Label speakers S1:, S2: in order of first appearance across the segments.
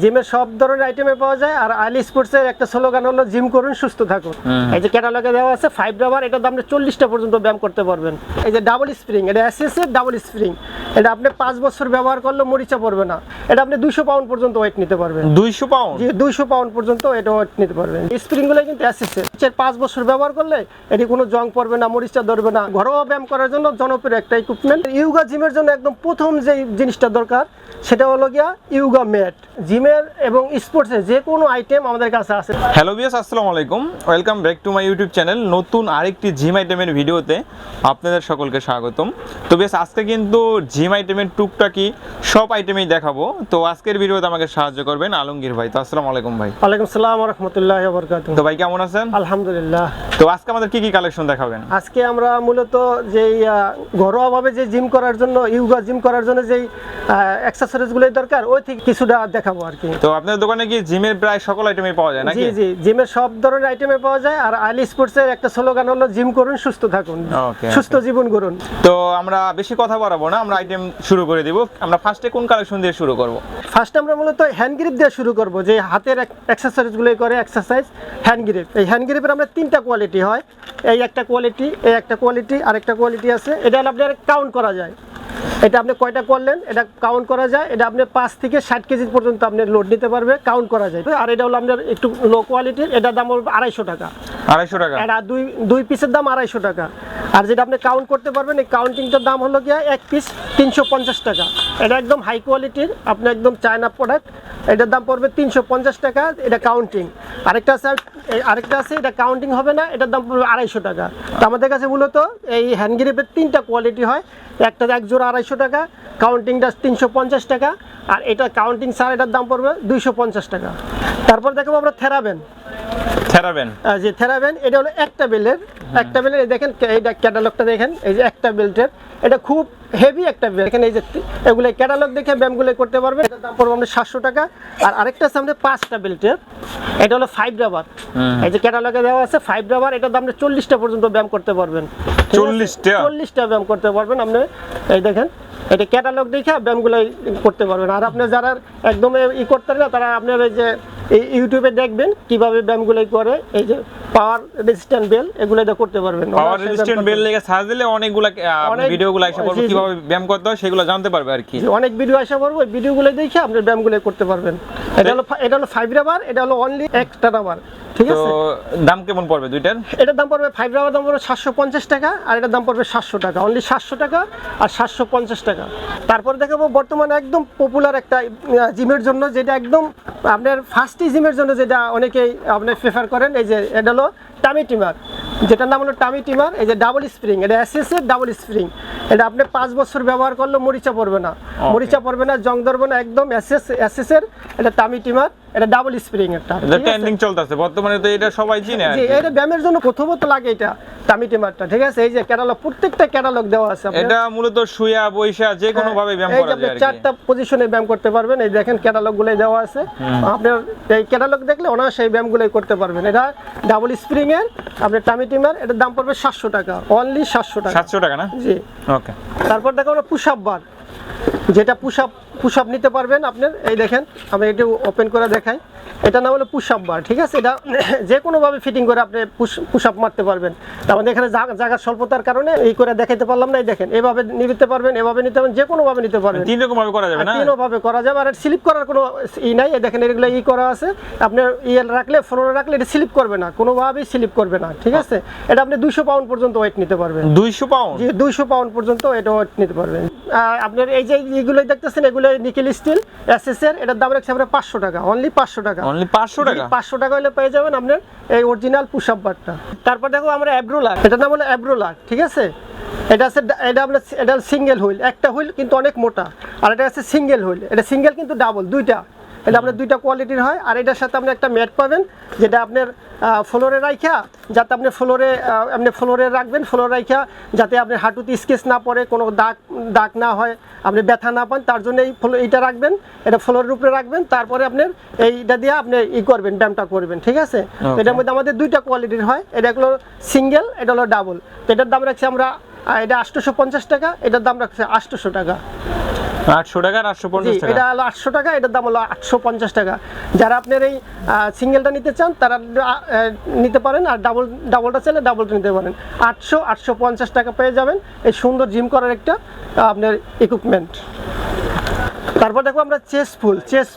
S1: জিমের সব ধরনের আইটেমে পাওয়া যায়। আর আইল স্পোর্টসের একটা স্লোগান হলো জিম করুন সুস্থ থাকুন। এই যে ক্যাটালগে দেওয়া আছে ফাইভ রাবার এটার দাম চল্লিশটা পর্যন্ত ব্যায়াম করতে পারবেন। এই যে ডাবল স্প্রিং এটা এসএস এর ডাবল স্প্রিং এটা আপনি পাঁচ বছর ব্যবহার করলে মরিচা পড়বে না। এটা আপনি পাউন্ড পর্যন্ত ওয়েট নিতে পারবেন।
S2: দুইশো পাউন্ড
S1: যে দুইশো পাউন্ড পর্যন্ত এটা ওয়েট নিতে পারবেন। স্প্রিংগুলো কিন্তু এসএসএর এর। পাঁচ বছর ব্যবহার করলে এটি কোনো জং পড়বে না মরিচা ধরবে না। ঘরোয়া ব্যায়াম করার জন্য জনপ্রিয় একটা ইকুইপমেন্ট ইউগা জিমের জন্য একদম প্রথম যে জিনিসটা দরকার সেটা হলো গিয়া ইউগা ম্যাট। জিমের এবং স্পোর্টসের যে কোনো আইটেম আমাদের কাছে আছে।
S2: হ্যালো বিয়াস আসসালামু আলাইকুম। Welcome back to my YouTube channel নতুন আরেকটি জিম আইটেমের ভিডিওতে আপনাদের সকলকে স্বাগতম। তো বেশ আজকে কিন্তু জিম আইটেমের টুকটাকি সব আইটেমেই দেখাবো। তো আজকের ভিডিওতে আমাকে সাহায্য করবেন আলমগীর ভাই। তো আসসালামু আলাইকুম ভাই।
S1: ওয়ালাইকুম সালাম রহমতুল্লাহ বরকাত
S2: তো ভাই কেমন আছেন?
S1: আলহামদুলিল্লাহ।
S2: তো আজকে আমাদের কি কি কালেকশন দেখাবেন?
S1: আজকে আমরা মূলত যেই ঘরোয়াভাবে যে জিম করার জন্য ইউগা জিম করার জন্য যেই এক্সারসাইজগুলো দরকার ওই থেকে কিছুটা দেখাবো আর কি।
S2: তো আপনাদের দোকানে কি জিমের প্রায় সকল আইটেমই পাওয়া যায় নাকি?
S1: জি জি জিমের সব ধরনের আইটেমে পাওয়া যায় আর আইল স্পোর্টসের একটা স্লোগান হলো জিম করুন সুস্থ থাকুন। সুস্থ জীবন করুন
S2: তো আমরা বেশি কথা বাড়াবো না আমরা আইটেম শুরু করে দিব। আমরা ফার্স্টে কোন কালেকশন দিয়ে শুরু করব?
S1: ফার্স্ট আমরা মূলত হ্যান্ড গ্রিপ দিয়ে শুরু করব যে হাতের এক্সারসাইজগুলো করে এক্সারসাইজ হ্যান্ড গ্রিপ এই হ্যান্ড গ্রিপের আমরা তিনটা কোয়ালিটি হয়। এই একটা কোয়ালিটি এই একটা কোয়ালিটি আর একটা কোয়ালিটি আছে। এটা আপনি আপনার কাউন্ট করা যায়। এটা আপনি কয়টা করলেন? এটা কাউন্ট করা যায়। এটা আপনি পাঁচ থেকে ষাট কেজি পর্যন্ত আপনি লোড নিতে পারবে। কাউন্ট করা যায়। আর এটা হলো আপনার একটু লো কোয়ালিটির এটার দাম আড়াইশো টাকা।
S2: আড়াইশো টাকা।
S1: এটা দুই দুই পিসের দাম আড়াইশো টাকা। আর যেটা আপনি কাউন্ট করতে পারবেন, এই কাউন্টিংটার দাম হলো গিয়া এক পিস তিনশো পঞ্চাশ টাকা। এটা একদম হাই কোয়ালিটির আপনি একদম চায়না প্রোডাক্ট এটার দাম পড়বে তিনশো পঞ্চাশ টাকা, এটা কাউন্টিং আরেকটা আছে আরেকটা আছে, এটা কাউন্টিং হবে না, এটার দাম পড়বে আড়াইশো টাকা। তো আমাদের কাছে মূলত এই হ্যান্ড গ্রিপের তিনটা কোয়ালিটি হয়। একটা এক জোড়া আড়াইশো টাকা কাউন্টিংটা তিনশো পঞ্চাশ টাকা, আর এটা কাউন্টিং ছাড়া এটার দাম পড়বে দুইশো পঞ্চাশ টাকা। তারপর দেখো আমরা থেরাবেন।
S2: থেরাবেন?
S1: যে থেরাবেন এটা হলো একটা বেলের একটা বেলের এই দেখেন এইটা ক্যাটালগটা দেখেন এই যে একটা বেল্টের। এটা খুব হেভি একটা বেল এখানে এই যে এগুলো ক্যাটালগ দেখে ব্যায়ামগুলো করতে পারবে। এটার দাম পড়বে আমাদের সাতশো টাকা। আর আরেকটা আমাদের পাঁচটা বেল্টের। এটা হলো ফাইভ রাবার এই যে ক্যাটালগে দেওয়া আছে ফাইভ রাবার এটার দাম চল্লিশটা পর্যন্ত ব্যায়াম করতে পারবেন।
S2: 40টা?
S1: চল্লিশটা? ব্যায়াম করতে পারবেন আপনি। এই দেখেন এটা ক্যাটালগ দেখে ব্যায়ামগুলো করতে পারবেন। আর আপনি যারা একদম ই করতে না তারা আপনার এই যে এই ইউটিউবে দেখবেন কীভাবে ব্যায়ামগুলো করে এই যে পাওয়ার রেজিস্ট্যান্ট বেল এগুলো দিয়ে করতে পারবেন।
S2: পাওয়ার রেজিস্ট্যান্ট বেল লেগে সার্চ দিলে অনেকগুলা ভিডিওগুলো এসে পড়বে। কীভাবে ব্যায়াম করতে হয় সেগুলো জানতে পারবে আর কি।
S1: অনেক ভিডিও আসা পড়ব ওই ভিডিওগুলো দেখে আপনি ব্যায়ামগুলো করতে পারবেন। এটা হলো এটা হলো ফাইভ রাবার এটা হলো অনলি একটা রাবার ঠিক আছে?
S2: দাম কেমন পড়বে দুইটার?
S1: এটার দাম পড়বে ফাইভ রাবার দাম পড়বে সাতশো পঞ্চাশ টাকা আর এটার দাম পড়বে সাতশো টাকা অনলি সাতশো টাকা আর সাতশো পঞ্চাশ টাকা। তারপর দেখাবো বর্তমানে একদম পপুলার একটা জিমের জন্য যেটা একদম আপনার ফার্স্টই জিমের জন্য যেটা অনেকেই আপনি প্রেফার করেন এই যে এটা হলো টামি টিমার যেটার নাম হলো টামি টিমার এই যে ডাবল স্প্রিং এটা অ্যাসেসের এর ডাবল স্প্রিং এটা আপনি পাঁচ বছর ব্যবহার করলে মরিচা পড়বে না। মরিচা পড়বে না জং ধরবে না একদম অ্যাসেস অ্যাসেসের এর এটা টামি টিমার এটা ডাবল স্প্রিং একটা।
S2: এটা ট্রেন্ডিং চলতেছে বর্তমানে তো এটা সবাই চিনে
S1: জি এটা ব্যায়ামের জন্য প্রথমত লাগে এটা টামি টিমারটা ঠিক আছে? এই যে ক্যাটালগ প্রত্যেকটা ক্যাটালগ দেওয়া আছে
S2: এটা মূলত শুয়া বৈশা যে কোনো ভাবে ব্যায়াম
S1: হ্যাঁ, এই যে
S2: করা যায় আর
S1: চারটা পজিশনে ব্যায়াম করতে পারবেন এই দেখেন ক্যাটালগগুলো দেওয়া আছে। আপনার এই ক্যাটালগ দেখলে ওনার সেই ব্যায়াম গুলোই করতে পারবেন। এটা ডাবল স্প্রিং এর আপনার টামি টিমার এটার দাম পড়বে সাতশো টাকা অনলি সাতশো টাকা।
S2: সাতশো টাকা না?
S1: জি।
S2: ওকে
S1: তারপর দেখো আমরা পুশ আপ বার যেটা পুশ আপ পুশ আপ নিতে পারবেন আপনার এই দেখেন আমি একটু ওপেন করে দেখাই। এটা নাম হলো পুশ আপ বার ঠিক আছে? এটা যে কোনোভাবে ফিটিং করে আপনি পুশ আপ মারতে পারবেন। আমাদের এখানে জায়গার স্বল্পতার কারণে এই করে দেখাইতে পারলাম না এই দেখেন এভাবে নিতে পারবেন এভাবে নিতে পারবেন যে কোনোভাবে নিতে পারবেন।
S2: তিন রকম ভাবে করা যাবে না?
S1: তিনও ভাবে করা যাবে আর স্লিপ করার কোনো ই নাই এই দেখেন এগুলো ই করা আছে। আপনার ইয়ে রাখলে ফ্লোরে রাখলে এটা স্লিপ করবে না কোনোভাবেই স্লিপ করবে না ঠিক আছে? এটা আপনি দুইশো পাউন্ড পর্যন্ত ওয়েট নিতে পারবেন।
S2: দুইশো পাউন্ড
S1: যে দুইশো পাউন্ড পর্যন্ত এটা ওয়েট নিতে পারবেন। আপনার এই যে এগুলো দেখতেছেন এগুলো নিকেল স্টিল এসএস এর এটার দাম রাখছে আমরা পাঁচশো টাকা অনলি পাঁচশো টাকা।
S2: অনলি পাঁচশো টাকা?
S1: পাঁচশো টাকা হলে পেয়ে যাবেন আপনার এই অরিজিনাল পুশ আপ বারটা তারপর দেখো আমরা অ্যাব্রোলার এটার নাম হলো অ্যাব্রোলার ঠিক আছে? এটা আছে এটা আপনার এটা সিঙ্গেল হুইল একটা হুইল কিন্তু অনেক মোটা আর এটা আছে সিঙ্গেল হুইল এটা সিঙ্গেল কিন্তু ডাবল দুইটা। এটা আপনার দুইটা কোয়ালিটির হয় আর এটার সাথে আপনি একটা ম্যাট পাবেন যেটা আপনার ফ্লোরে রাখা যাতে আপনি ফ্লোরে আপনি ফ্লোরে রাখবেন ফ্লোরে রাখা যাতে আপনি হাঁটুতে স্কেচ না পড়ে কোনো দাগ দাগ না হয় আপনি ব্যথা না পান তার জন্য এই ফ্লো এইটা রাখবেন এটা ফ্লোরের উপরে রাখবেন তারপরে আপনার এইটা দিয়ে আপনি ই করবেন ব্যায়ামটা করবেন ঠিক আছে? তো এটার মধ্যে আমাদের দুইটা কোয়ালিটির হয় এটা হলো সিঙ্গেল এটা হলো ডাবল তো এটার দাম রাখছি আমরা এটা আটশোশো পঞ্চাশ টাকা এটার দাম রাখছে আটশোশো টাকা।
S2: আটশো টাকা আটশো পঞ্চাশ
S1: এটা হলো আটশো টাকা এটার দাম হলো আটশো পঞ্চাশ টাকা। যারা আপনার এই সিঙ্গেলটা নিতে চান তারা নিতে পারেন আর ডাবল ডাবলটা চাইলে ডাবলটা নিতে পারেন। আটশো আটশো পঞ্চাশ টাকা পেয়ে যাবেন এই সুন্দর জিম করার একটা আপনার ইকুইপমেন্ট তারপর দেখো আমরা chest pull chest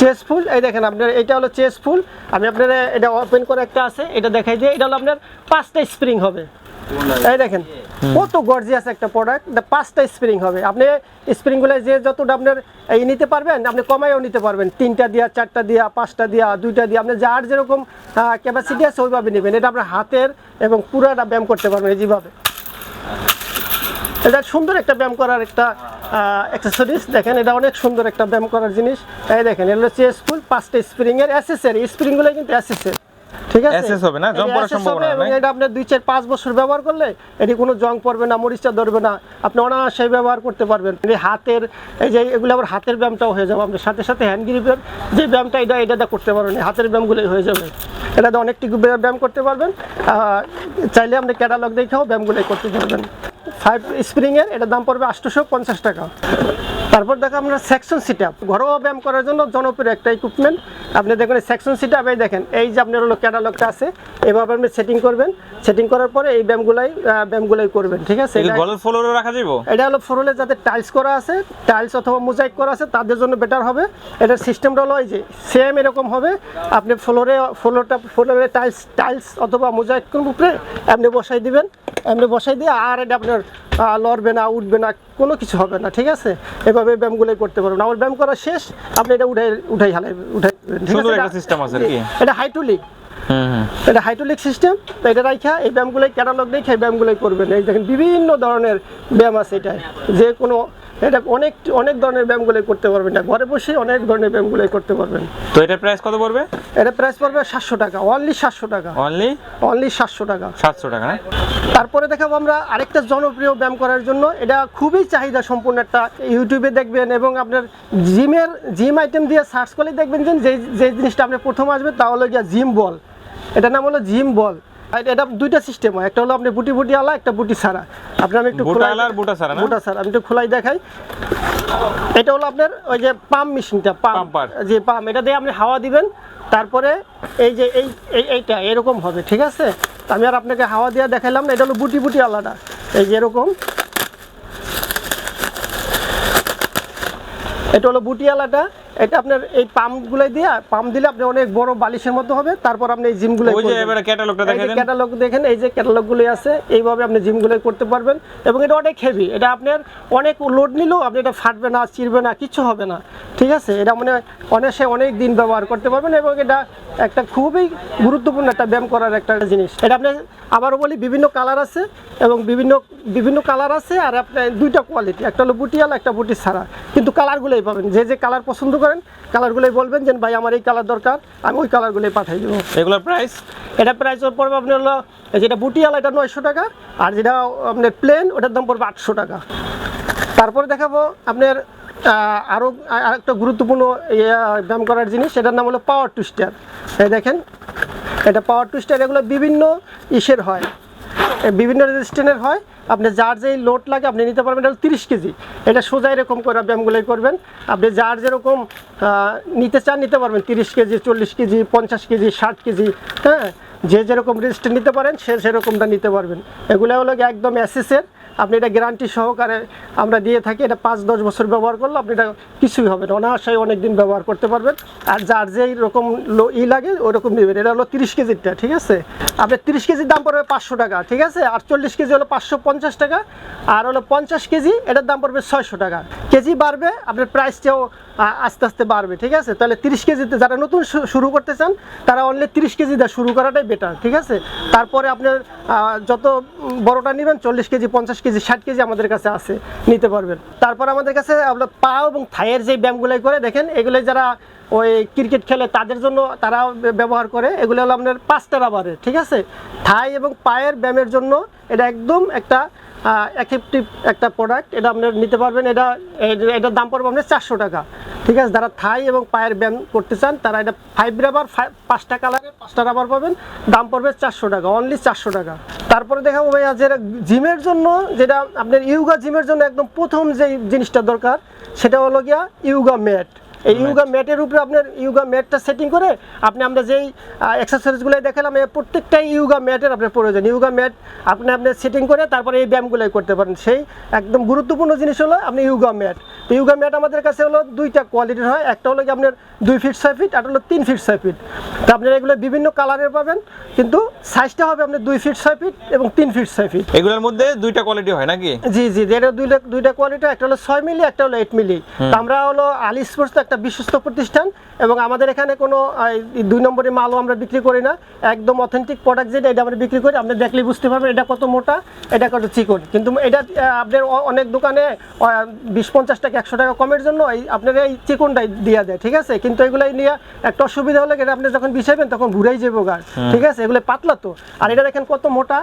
S1: chest pull এই দেখেন আপনার এটা হলো চেস ফুল আমি আপনার এটা ওপেন করে একটা আছে এটা দেখাই দিয়ে এটা হলো আপনার পাঁচটা স্প্রিং হবে। এই দেখেন কত গর্জিয়াস একটা প্রোডাক্ট পাঁচটা স্প্রিং হবে। আপনি স্প্রিংগুলো যে যতটা আপনার এই নিতে পারবেন, আপনি কমাইও নিতে পারবেন। তিনটা দিয়া, চারটা দিয়া, পাঁচটা দিয়া, দুইটা দিয়া, আপনি যার যেরকম ক্যাপাসিটি আছে ওইভাবে নেবেন। এটা আপনার হাতের এবং পুরাটা ব্যায়াম করতে পারবেন যেভাবে। এটা সুন্দর একটা ব্যায়াম করার একটা অ্যাক্সেসরিজ দেখেন, এটা অনেক সুন্দর একটা ব্যায়াম করার জিনিস। এই দেখেন এগুলো চেস ফুল পাঁচটা স্প্রিং এর অ্যাসেসরি স্প্রিংগুলো কিন্তু অ্যাসেসের ঠিক আছে?
S2: SS হবে না? জং পড়ার সম্ভাবনা নাই?
S1: এটা আপনার দুই চার পাঁচ বছর ব্যবহার করলে এটি কোনো জং পড়বে না মরিচা ধরবে না। আপনি অনায়াসে ব্যবহার করতে পারবেন। এই হাতের এই যে এগুলো আবার হাতের ব্যায়ামটাও হয়ে যাবে। আপনার সাথে সাথে হ্যান্ড গ্রিপের যে ব্যায়ামটা এটা এটা করতে পারবেন। হাতের ব্যায়ামগুলোই হয়ে যাবে। এটা দিয়ে অনেকটুকু ব্যায়াম করতে পারবেন। চাইলে আপনি ক্যাটালগ দেখেও ব্যায়ামগুলোই করতে পারবেন। ফাইভ স্প্রিংয়ের এটার দাম পড়বে আটশোশো পঞ্চাশ টাকা। তারপর দেখো আমরা সেকশন সিট আপ ঘরোয়া ব্যায়াম করার জন্য জনপ্রিয় একটা ইকুইপমেন্ট আপনি দেখুন সেকশন সিট আপনি দেখেন এই যে আপনার হলো ক্যাটালগটা আছে এভাবে আপনি সেটিং করবেন সেটিং করার পরে এই ব্যায়ামগুলাই ব্যায়ামগুলাই করবেন ঠিক আছে? এটা-
S2: গলের ফ্লোরে রাখা যাব
S1: এটা হলো ফোরলে যাতে টাইলস করা আছে টাইলস অথবা মোজাইক করা আছে তাদের জন্য বেটার হবে। এটার সিস্টেমটা হলো এই যে সেম এরকম হবে। আপনি ফ্লোরে ফ্লোরটা ফ্লোরে টাইলস টাইলস অথবা মোজাইক উপরে আপনি বসাই দিবেন। আপনি বসাই দিয়ে আর এটা আপনার লড়বে না উঠবে না কোনো কিছু হবে না ঠিক আছে? এভাবে ব্যায়ামগুলোই করতে পারবেন। আমার ব্যায়াম করা শেষ আপনি এটা উঠাই উঠাই হালাই উঠাই
S2: সুন্দর? একটা সিস্টেম আছে কি।
S1: এটা
S2: হাইড্রোলিক
S1: এটা হাইড্রোলিক সিস্টেম তো এটা রাখা এই ব্যায়ামগুলোই ক্যাটালগ দেখে এই ব্যায়ামগুলোই করবেন এই দেখেন বিভিন্ন ধরনের ব্যায়াম আছে এটাই যে কোনো এটা অনেক অনেক ধরনের ব্যায়ামগুলোই করতে পারবেন। না ঘরে বসে অনেক ধরনের ব্যায়ামগুলোই করতে পারবেন।
S2: তো এটার প্রাইস কত পড়বে?
S1: এটা প্রাইস পড়বে সাতশো টাকা অনলি সাতশো টাকা।
S2: অনলি
S1: অনলি সাতশো টাকা।
S2: সাতশো টাকা
S1: তারপরে দেখাবো আমরা আরেকটা জনপ্রিয় ব্যায়াম করার জন্য। এটা খুবই চাহিদা সম্পূর্ণ একটা ইউটিউবে দেখবেন এবং আপনার জিমের জিম আইটেম দিয়ে সার্চ করলে দেখবেন যে যে জিনিসটা আপনি প্রথম আসবে তা হলো গিয়া জিম বল। এটার নাম হলো জিম বল। এটা দুইটা সিস্টেম হয়। একটা হলো আপনি বুটি বুটি আলা একটা বুটি ছাড়া। আপনি আমি একটু
S2: বুটা আলা আর বুটা ছাড়া
S1: বুটা ছাড়া। আমি একটু খোলাই দেখাই। এটা হলো আপনার ওই যে পাম্প মেশিনটা পাম্প যে পাম্প এটা দিয়ে আপনি হাওয়া দিবেন। তারপরে এই যে এই এই- এইটা এরকম হবে ঠিক আছে? আমি আর আপনাকে হাওয়া দিয়ে দেখাইলাম না এটা হলো বুটি বুটি আলাদা এই যে এরকম। এটা হলো বুটিয়ালাটা এটা আপনার এই পাম্পগুলাই দিয়ে পাম্প দিলে আপনি অনেক বড় বালিশের মতো হবে তারপর আপনি এই জিমগুলো
S2: ওই যে এবারে ক্যাটালগটা দেখে দেন
S1: ক্যাটালগ দেখেন এই যে ক্যাটালগুলো আছে এইভাবে আপনি জিমগুলো করতে পারবেন। এবং এটা অনেক হেভি এটা আপনার অনেক লোড নিলেও আপনি এটা ফাটবে না চিরবে না কিছু হবে না। ঠিক আছে? এটা মানে অনেসে অনেক দিন ব্যবহার করতে পারবেন এবং এটা একটা খুবই গুরুত্বপূর্ণ একটা ব্যায়াম করার একটা জিনিস। এটা আপনি আবারও বলি বিভিন্ন কালার আছে এবং বিভিন্ন বিভিন্ন কালার আছে আর আপনার দুইটা কোয়ালিটি একটা হলো বুটিয়াল একটা বুটি ছাড়া। কিন্তু কালারগুলোই পাবেন যে যে কালার পছন্দ করেন কালারগুলোই বলবেন যে ভাই আমার এই কালার দরকার আমি ওই কালারগুলোই পাঠিয়ে দেবো।
S2: এগুলোর প্রাইস
S1: এটা প্রাইস ওর পড়বে আপনার হলো যেটা বুটিয়াল এটা নয়শো টাকা আর যেটা আপনার প্লেন ওটার দাম পড়বে আটশো টাকা। তারপরে দেখাবো আপনার আরও আর একটা গুরুত্বপূর্ণ ইয়ে, ব্যায়াম করার জিনিস সেটার নাম হলো পাওয়ার টুইস্টার এই দেখেন এটা পাওয়ার টুইস্টার এগুলো বিভিন্ন ইসের হয়। বিভিন্ন রেজিস্ট্যান্টের হয়। আপনি যার যেই লোড লাগে আপনি নিতে পারবেন। এটা তিরিশ কেজি। এটা সোজা এরকম করে ব্যায়ামগুলোই করবেন। আপনি যার যেরকম নিতে চান নিতে পারবেন। তিরিশ কেজি, চল্লিশ কেজি, পঞ্চাশ কেজি, ষাট কেজি হ্যাঁ? যে যেরকম রেজিস্ট্যান্ট নিতে পারেন, সে সেরকমটা নিতে পারবেন। এগুলো হলো একদম অ্যাসেসের আপনি এটা গ্যারান্টি সহকারে আমরা দিয়ে থাকি, এটা পাঁচ দশ বছর ব্যবহার করলে আপনি এটা কিছুই হবে না, অনায়াসাই অনেক দিন ব্যবহার করতে পারবেন। আর যার যেই রকম লো- ই লাগে, ওরকম নেবেন। এটা হলো তিরিশ কেজিরটা ঠিক আছে? আপনার তিরিশ কেজির দাম পড়বে পাঁচশো টাকা, ঠিক আছে? আর চল্লিশ কেজি হলো পাঁচশো পঞ্চাশ টাকা, আর হলো পঞ্চাশ কেজি, এটার দাম পড়বে ছয়শো টাকা। কেজি বাড়বে, আপনার প্রাইসটাও আস্তে আস্তে বাড়বে, ঠিক আছে? তাহলে তিরিশ কেজিতে যারা নতুন শুরু করতে চান, তারা অনলি তিরিশ কেজি দিয়ে শুরু করাটাই বেটার ঠিক আছে? তারপরে আপনার যত বড়টা নেবেন, চল্লিশ কেজি, পঞ্চাশ কেজি ষাট কেজি আমাদের কাছে আছে, নিতে পারবেন। তারপর আমাদের কাছে আপনার পা এবং থাইয়ের যে ব্যায়ামগুলোই করে, দেখেন এগুলো যারা ওই ক্রিকেট খেলে, তাদের জন্য তারা ব্যবহার করে, এগুলো হলো আপনার পাঁচটা রাবারের, ঠিক আছে? থাই এবং পায়ের ব্যায়ামের জন্য এটা একদম একটা এফেক্টিভ একটা প্রোডাক্ট এটা আপনার নিতে পারবেন, এটা এটার দাম পড়বে আপনার চারশো টাকা, ঠিক আছে? যারা থাই এবং পায়ের ব্যায়াম করতে চান, তারা এটা ফাইভ রাবার পাঁচটা কালারে পাঁচটা রাবার পাবেন দাম পড়বে চারশো টাকা অনলি চারশো টাকা। তারপরে দেখাবো ভাইয়া যেটা জিমের জন্য যেটা আপনার ইউগা জিমের জন্য একদম প্রথম যে জিনিসটা দরকার সেটা হলো গিয়া ইউগা ম্যাট। এই ইউগা ম্যাটের উপরে আপনার ইউগা ম্যাটটা সেটিং করে আপনি আমরা যেই এক্সারসাইজগুলো দেখালাম প্রত্যেকটাই ইউগা ম্যাটের আপনার প্রয়োজন। ইউগা ম্যাট আপনি আপনি সেটিং করে তারপরে এই ব্যায়ামগুলোই করতে পারেন। সেই একদম গুরুত্বপূর্ণ জিনিস হলো আপনি ইউগা ম্যাট। তো ইউগা ম্যাট আমাদের কাছে হলো দুইটা কোয়ালিটির হয়। একটা হলো কি আপনার দুই ফিট ছয় ফিট আর হলো তিন ফিট ছয় ফিট। তো আপনার এগুলো বিভিন্ন কালারের পাবেন কিন্তু সাইজটা হবে আপনার দুই ফিট ছয় ফিট এবং তিন ফিট ছয় ফিট।
S2: এগুলোর মধ্যে দুইটা কোয়ালিটি হয় নাকি?
S1: জি জি এটা দুইটা দুইটা কোয়ালিটি একটা হলো ছয় মিলি একটা হলো এইট মিলি। তো আমরা হলো আলি স্পোর্টস একটা বিশ্বস্ত প্রতিষ্ঠান এবং আমাদের এখানে কোনো দুই নম্বরের মালও আমরা বিক্রি করি না। একদম অথেন্টিক প্রোডাক্ট যেটা এটা আমরা বিক্রি করি। আপনি দেখলেই বুঝতে পারবেন এটা কত মোটা এটা কত চিকন। কিন্তু এটা আপনার অনেক দোকানে বিশ পঞ্চাশ টাকা একশো টাকা কমের জন্য এই আপনার এই চিকনটাই দিয়ে দেয় ঠিক আছে? কিন্তু এগুলাই নিয়ে একটা অসুবিধা হলে এটা আপনি যখন বিছাইবেন তখন ঘুরেই যাব গাছ ঠিক আছে? এগুলো পাতলা তো। আর এটা দেখেন কত মোটা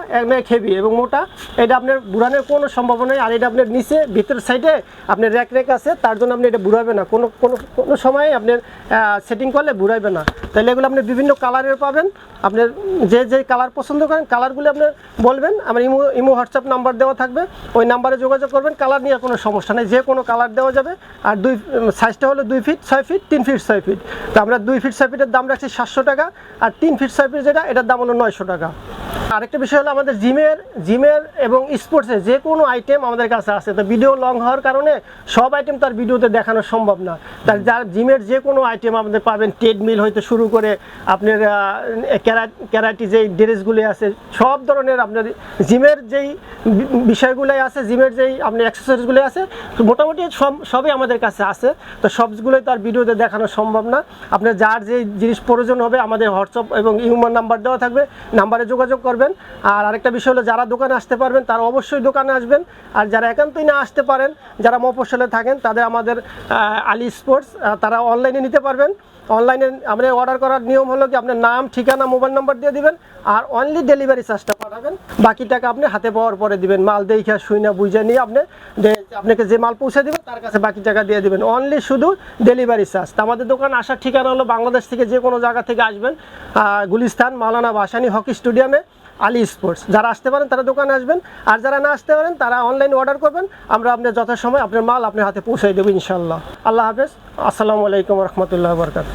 S1: হেভি এবং মোটা। এটা আপনার বুড়ানোর কোনো সম্ভাবনা নেই। আর এটা আপনার নিচে ভিতর সাইডে আপনার র্যাক র্যাক আছে তার জন্য আপনি এটা বুড়াবে না। কোনো কোনো কোনো সময় আপনার সেটিং করলে বুড়াইবে না। তাহলে এগুলো আপনি বিভিন্ন কালারের পাবেন। আপনার যে যে কালার পছন্দ করেন কালারগুলো আপনি বলবেন। আমার ইমো ইমো হোয়াটসঅ্যাপ নাম্বার দেওয়া থাকবে। ওই নাম্বারে যোগাযোগ করবেন। কালার নিয়ে কোনো সমস্যা নেই। যে কোনো কালার দেওয়া যাবে। আর দুই সাইজটা হলো দুই ফিট ছয় ফিট তিন ফিট ছয় ফিট তো আমরা দুই ফিট ছয় ফিটের দাম রাখছি সাতশো টাকা আর তিন ফিট ছয় ফিট যেটা এটার দাম হলো নয়শো টাকা। আরেকটা বিষয় হলো আমাদের জিমের জিমের এবং স্পোর্টসের যে কোনো আইটেম আমাদের কাছে আছে। তো ভিডিও লং হওয়ার কারণে সব আইটেম তার ভিডিওতে দেখানো সম্ভব না। তার যার জিমের যে কোনো আইটেম আমাদের পাবেন ট্রেডমিল হয়তো শুরু করে আপনার ক্যারাটি যেই ড্রেসগুলি আছে সব ধরনের আপনার জিমের যেই বিষয়গুলোই আছে জিমের যেই আপনার এক্সারসাইজগুলো আছে মোটামুটি সব সবই আমাদের কাছে আছে। তো সবগুলোই তো আর ভিডিওতে দেখানো সম্ভব না। আপনার যার যে জিনিস প্রয়োজন হবে আমাদের হোয়াটসঅ্যাপ এবং ইউমার নাম্বার দেওয়া থাকবে, নাম্বারে যোগাযোগ করবেন। আর আরেকটা বিষয় হলো, যারা দোকানে আসতে পারবেন, তারা অবশ্যই দোকানে আসবেন। আর যারা একান্তই না আসতে পারেন, যারা মফসলে থাকেন, তাদের আমাদের আলী স্পোর্টস তারা অনলাইনে নিতে পারবেন। অনলাইনে আপনি অর্ডার করার নিয়ম হলো কি, আপনার নাম, ঠিকানা, মোবাইল নাম্বার দিয়ে দিবেন। আর অনলি ডেলিভারি চার্জটা পাঠাবেন। বাকি টাকা আপনি হাতে পাওয়ার পরে দিবেন। মাল দেখা শুইনা, বুঝে নিয়ে আপনি আপনাকে যে মাল পৌঁছে দেবেন তার কাছে বাকি টাকা দিয়ে দিবেন। অনলি শুধু ডেলিভারি চার্জ তো আমাদের দোকান আসার ঠিকানা হলো বাংলাদেশ থেকে যে কোনো জায়গা থেকে আসবেন গুলিস্তান মাওলানা বাসানি হকি স্টেডিয়ামে আলী স্পোর্টস যারা আসতে পারেন, তারা দোকানে আসবেন। আর যারা না আসতে পারেন, তারা অনলাইন অর্ডার করবেন। আমরা আপনার যথাসময় আপনার মাল আপনার হাতে পৌঁছে দেবো ইনশাল্লাহ আল্লাহ হাফেজ। আসসালামু আলাইকুম রহমতুল্লাহ বরকাত